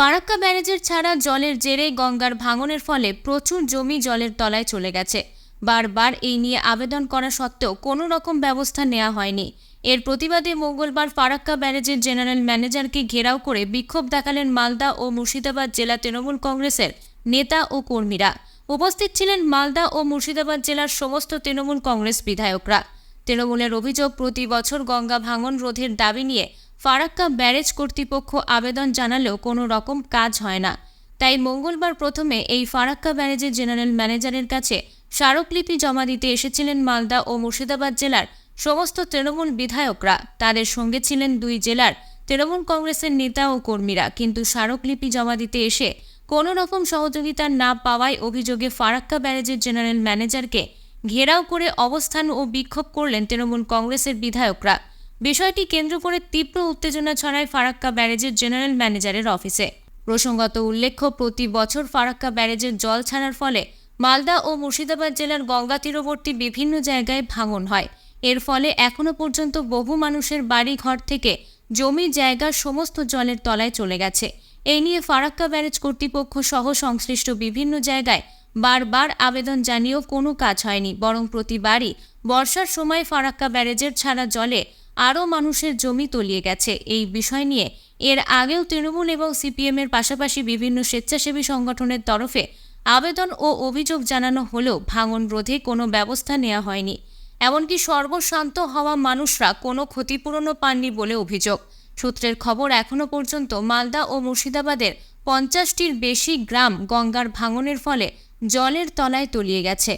ফারাক্কা ব্যারেজের ছাড়া জলের জেরে গঙ্গার ভাঙনের ফলে প্রচুর জমি জলের তলায় চলে গেছে। বারবার এই নিয়ে আবেদন করা সত্ত্বেও কোনো রকম ব্যবস্থা নেওয়া হয়নি। এর প্রতিবাদে মঙ্গলবার ফারাক্কা ব্যারেজের জেনারেল ম্যানেজারকে ঘেরাও করে বিক্ষোভ দেখালেন মালদা ও মুর্শিদাবাদ জেলা তৃণমূল কংগ্রেসের নেতা ও কর্মীরা। উপস্থিত ছিলেন মালদা ও মুর্শিদাবাদ জেলার সমস্ত তৃণমূল কংগ্রেস বিধায়করা। তৃণমূলের অভিযোগ, প্রতি বছর গঙ্গা ভাঙন রোধের দাবি নিয়ে ফারাক্কা ব্যারেজ কর্তৃপক্ষ আবেদন জানালেও কোনো রকম কাজ হয় না। তাই মঙ্গলবার প্রথমে এই ফারাক্কা ব্যারেজের জেনারেল ম্যানেজারের কাছে স্মারকলিপি জমা দিতে এসেছিলেন মালদা ও মুর্শিদাবাদ জেলার সমস্ত তৃণমূল বিধায়করা। তাদের সঙ্গে ছিলেন দুই জেলার তৃণমূল কংগ্রেসের নেতা ও কর্মীরা। কিন্তু স্মারকলিপি জমা দিতে এসে কোনো রকম সহযোগিতা না পাওয়ায় অভিযোগে ফারাক্কা ব্যারেজের জেনারেল ম্যানেজারকে ঘেরাও করে অবস্থান ও বিক্ষোভ করলেন তৃণমূল কংগ্রেসের বিধায়করা। বিষয়টি কেন্দ্র করে তীব্র উত্তেজনা ছড়ায় ফারাক্কা ব্যারেজের জেনারেল ম্যানেজারের অফিসে। প্রসঙ্গত উল্লেখ্য, প্রতি বছর ফারাক্কা ব্যারেজের জল ছাড়ার ফলে মালদা ও মুর্শিদাবাদ জেলার গঙ্গা তীরবর্তী বিভিন্ন জায়গায় ভাঙন হয়। এর ফলে এখনও পর্যন্ত বহু মানুষের বাড়ি ঘর থেকে জমি জায়গা সমস্ত জলের তলায় চলে গেছে। এই নিয়ে ফারাক্কা ব্যারেজ কর্তৃপক্ষ সহ সংশ্লিষ্ট বিভিন্ন জায়গায় বারবার আবেদন জানিয়েও কোনো কাজ হয়নি, বরং প্রতিবারই বর্ষার সময় ফারাক্কা ব্যারেজের ছাড়া জলে আরও মানুষের জমি তলিয়ে গেছে। এই বিষয় নিয়ে এর আগেও তৃণমূল এবং সিপিএমের পাশাপাশি বিভিন্ন স্বেচ্ছাসেবী সংগঠনের তরফে আবেদন ও অভিযোগ জানানো হলেও ভাঙন রোধে কোনো ব্যবস্থা নেওয়া হয়নি। এমনকি সর্বশান্ত হওয়া মানুষরা কোনো ক্ষতিপূরণও পাননি বলে অভিযোগ। সূত্রের খবর এখনও পর্যন্ত মালদা ও মুর্শিদাবাদের পঞ্চাশটির বেশি গ্রাম গঙ্গার ভাঙনের ফলে জলের তলায় তলিয়ে গেছে।